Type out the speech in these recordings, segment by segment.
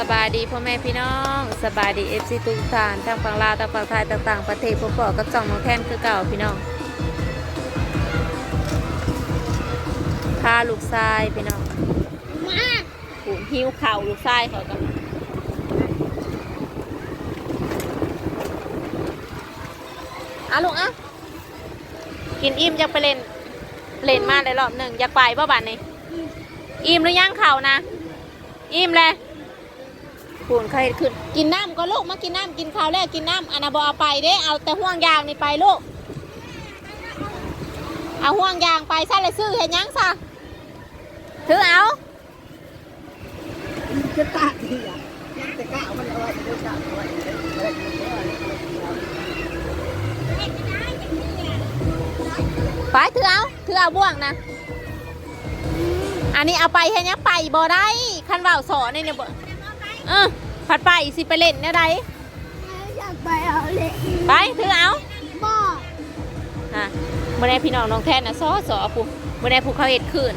สบายดีพ่อแม่พี่น้องสบายดีเอฟซีทุกท่านทั้งฝั่งลาวทั้งฝั่งไทยต่างๆ ประเทศพวกปอกับจ่องน้องแทนคือเก่าพี่น้องพาลูกชายพี่น้องมาหูหิ้วเข่าลูกชายเขากันอะลูกอะกินอิ่มจะไปเล่นเล่นมาได้รอบหนึ่งอยากไปบ่บ้านนี้อิ่มหรือยังเข่านะ อิ่มเลย ปูนใครขึ้นกินน้ำก็ลูกมากินน้ำกินข้าวแล้วกินน้ำอันนาบเอาไปเด้เอาแต่ห่วงยางนี่ไปลูกเอาห่วงยางไปซะเลยซื้อเห็นยังซะถือเอาจะตาดีอะแต่ก้าวมันเอาไว้เฮียวก้าวเอาไว้เดี๋ยวเอาไว้เอาไปถือเอาถือเอาบ่วงนะอันนี้เอาไปเห็นยังไปบ่ได้คันว่าวสอนนี่เนี่ยบ่เออ ผัดไปสิไปเล่นเนี่ยไดอยากไปเอาเล็กไปถือเอาบ่ฮะเมื่อได้พี่น้องน้องแทนนะซอสอผู้เมื่อได้ผู้เขาเห็ดขืน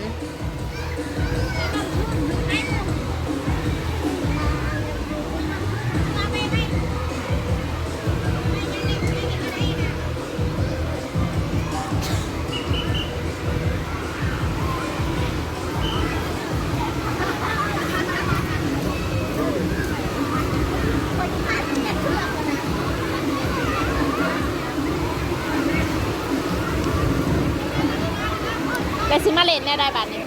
มาเล่นเนี่ยได้บัดนี้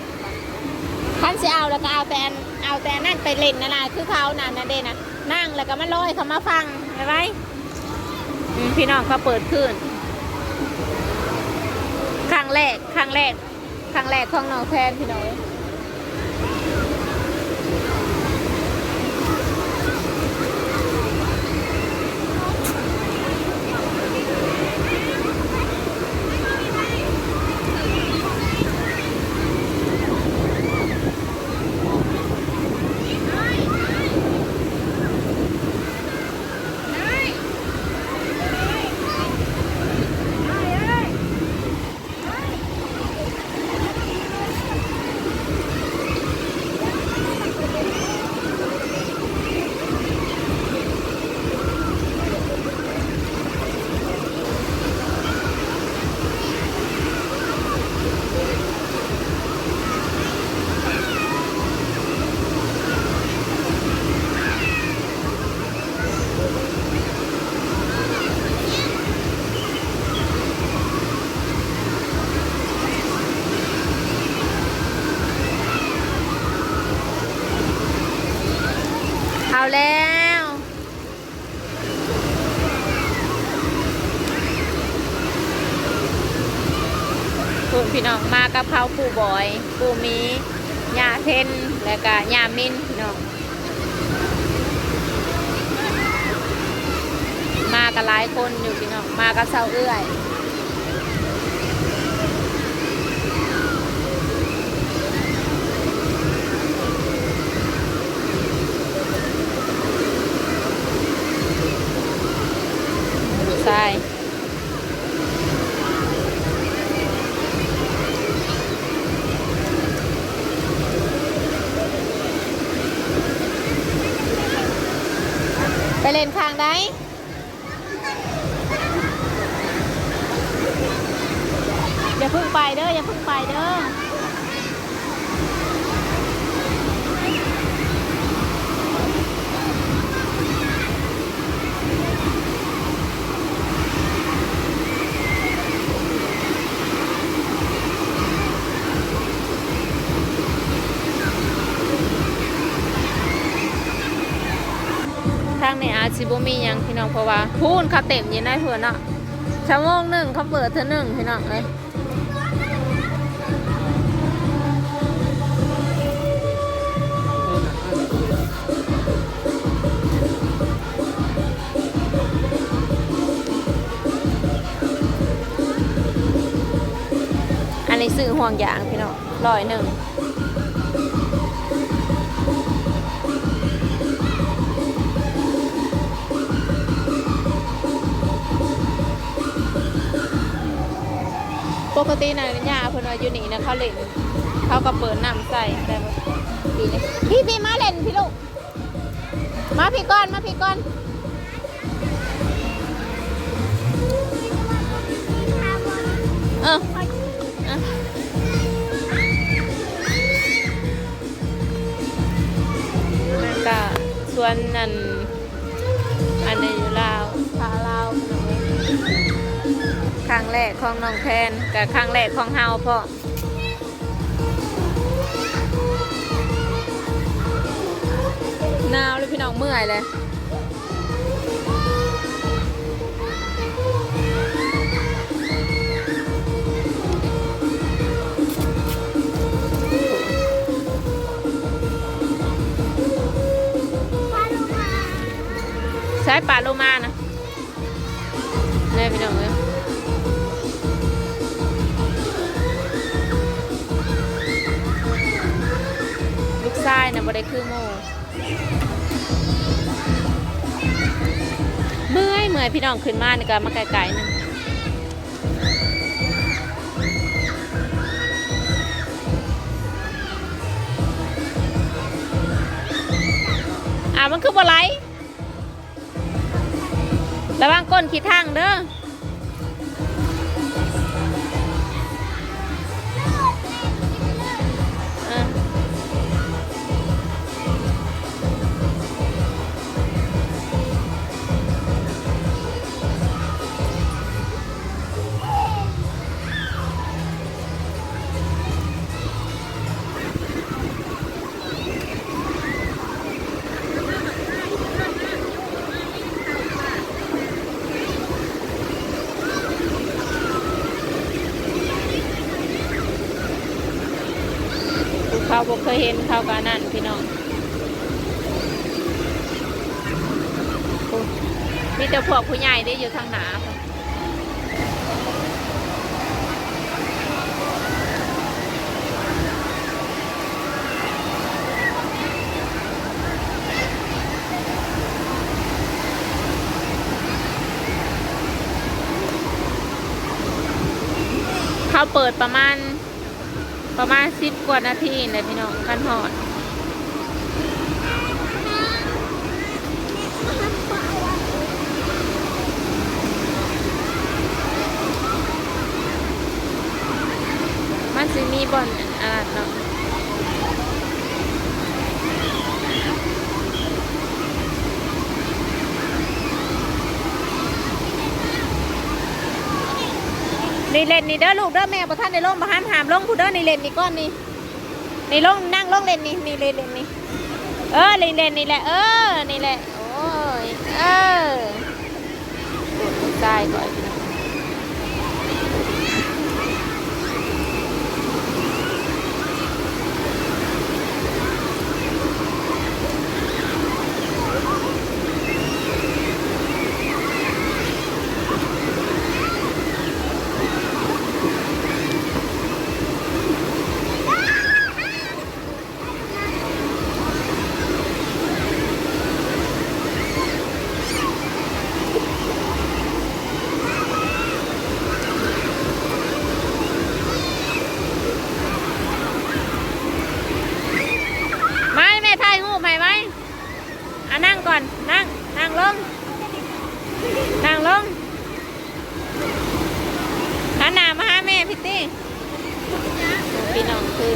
ท่านสิเอาแล้วก็เอาแต่อันเอาแต่นนั่นไปเล่นนะนะคือเขานั่นนะเด่นะนั่งแล้วก็มาลอยเขามาฟังไปไว้อืมพี่น้องเขาเปิดขึ้นครั้งแรกครั้งแรกครั้งแรกของน้องแทนพี่น้อง แล้ว คุณพี่น้องมากับเขาปู่บอย ปู่มียาเทนแล้วก็ยามินพี่น้องมากับหลายคนอยู่พี่น้องมากับเซาเอื้อย เล่นข้างได้อย่าพึ่งไปเด้ออย่าพึ่งไปเด้อ ทางในอาจสิบมียังพี่น้องเพราะว่าพูนเขาเต็มยินได้เพื่อนเนาะชั่วโมงหนึ่งเขาเปิดเท่าหนึ่งพี่น้องเลยอันนี้ซื้อห่วงยางพี่น้องร้อยหนึ่ง ปกตินะยาเพิ่นว่าอยู่นี่นะเขาเล่นเขาก็เปิดน้ำใส่แต่ปีนี้พี่พี่มาเล่นพี่ลูก มาพี่ก้อนมาพี่ก้อนเออ กของน้องแทนกับครั้งแรกของเฮาพ่อหนาวเลยพี่น้องเมื่อยเลยใช้ปลาโลมานะนี่พี่น้อง นะบ่ได้คือโมเมื่อยเมื่อยพี่น้องขึ้นมานี่ก็มาไกลๆหนึงอ่ามันคือบ่ไหลระวังก้นขี้ทางเด้อ เขาบอกเคยเห็นเขากานั่นพี่น้องมีแต่พวกผู้ใหญ่ได้อยู่ทางหนาเขาเปิดประมาณ ประมาณสิบกว่านาทีเลยพี่น้องกันหอดมันสิมีบอนอ่าเนาะ นี่เล่นนี่เด้อลูกเด้อแม่ประท่านในร่มประหามหามลงผู้เด้อนี่เล่นนี่ก้อนนี่นี่ลงนั่งลงเล่นนี่นี่เล่นเล่นนี่เออเล่นเล่นนี่แหละเออนี่แหละโอ้ยเออดูดใจก่อนพี่น้องไม่แม่ถ่ายรูปให้ไหมอะนั่ งก่อน นั่ง นั่งลง นั่งลงหันหน้ามาหาแม่พิตตี้พี่น้องคือ